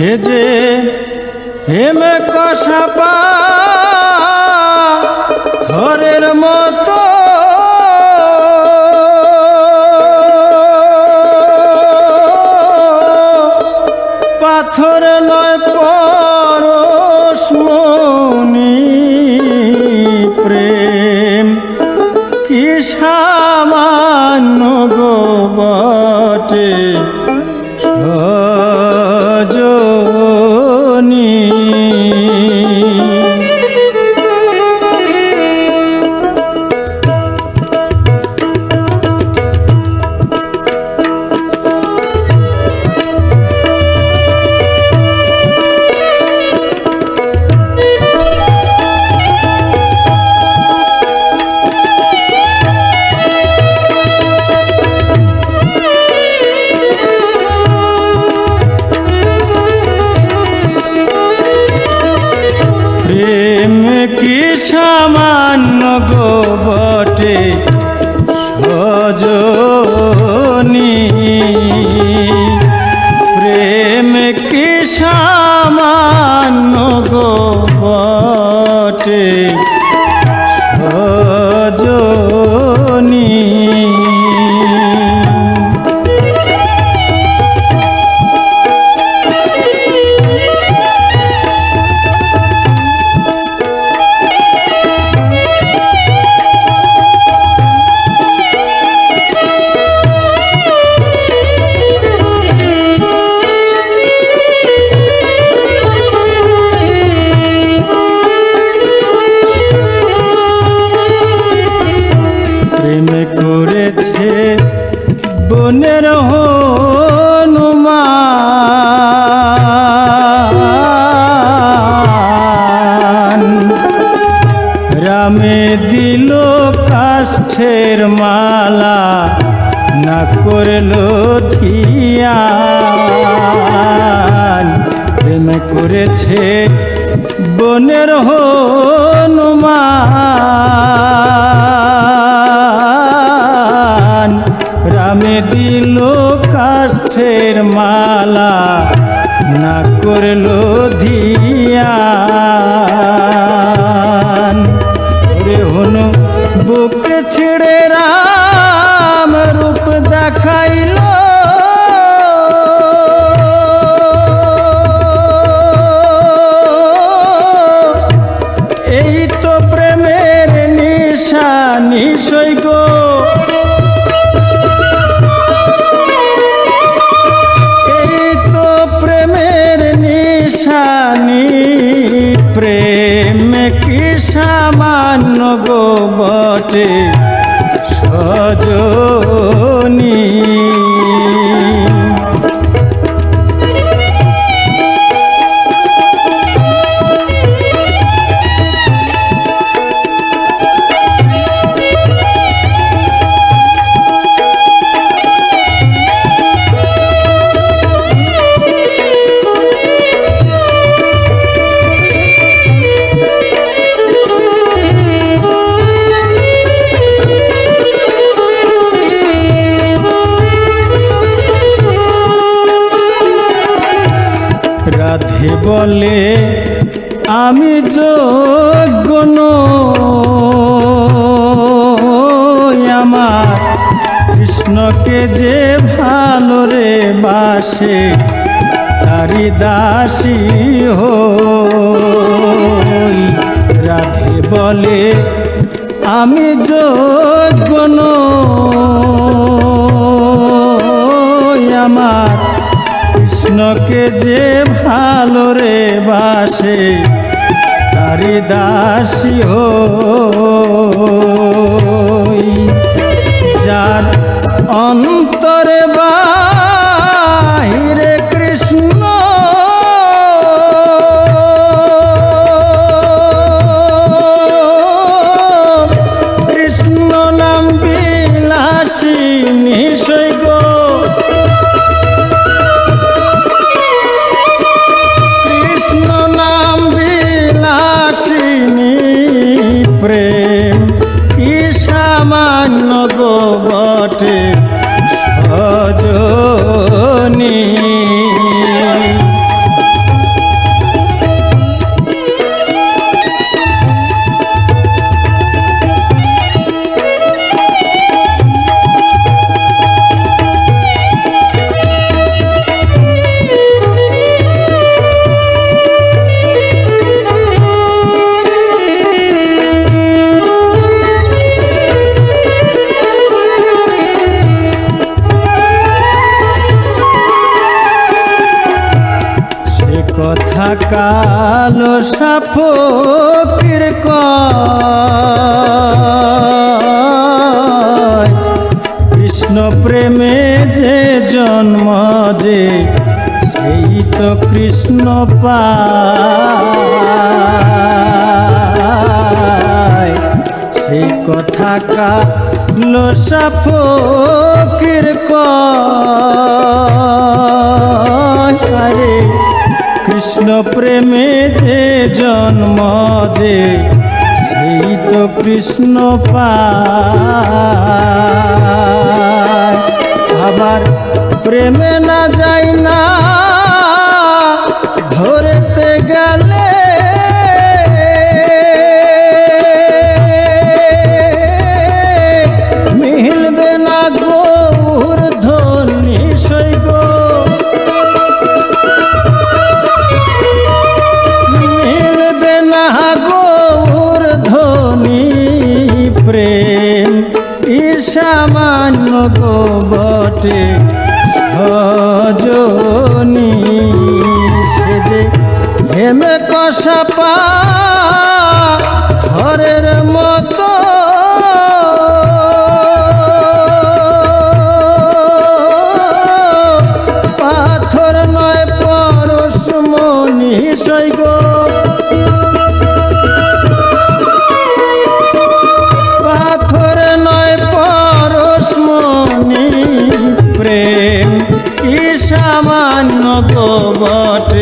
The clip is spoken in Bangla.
যে হেমে কষা পা ধরের মতো। পাথর নয় পরশমণি প্রেম কি সামান্য গো বটে। বনের হনুমান। রামে দিল কাষ্ঠের মালা না করল ধিয়ান করেছে বনের হনুমান। রামে দিল কাষ্ঠের মালা না করল ধিয়ান। রে হনু বুক ছিড়ে রাম রূপ দেখাইল বলে, আমি যোগ্য আমার। কৃষ্ণকে যে ভালো রে বাসে তারি দাসী হই। রাধে বলে, আমি যোগ্য আমার। কৃষ্ণকে যে ভালো রে বাসে তারি দাসী হো যার অন্তরে বাহিরে কালো সাফকির কৃষ্ণ প্রেমে যে জন্ম যে, সেই তো কৃষ্ণ পায়। সেই কথা কালো সাফকির কয় কৃষ্ণ প্রেমে যে জন্ম যে সেই তো কৃষ্ণ আবার প্রেমে না যাই না কষা পা মতো। পাথর নয়, পরশ মনি সৈগ পাথর নয়, পরশ মনি প্রেম কি সামান্য গোবর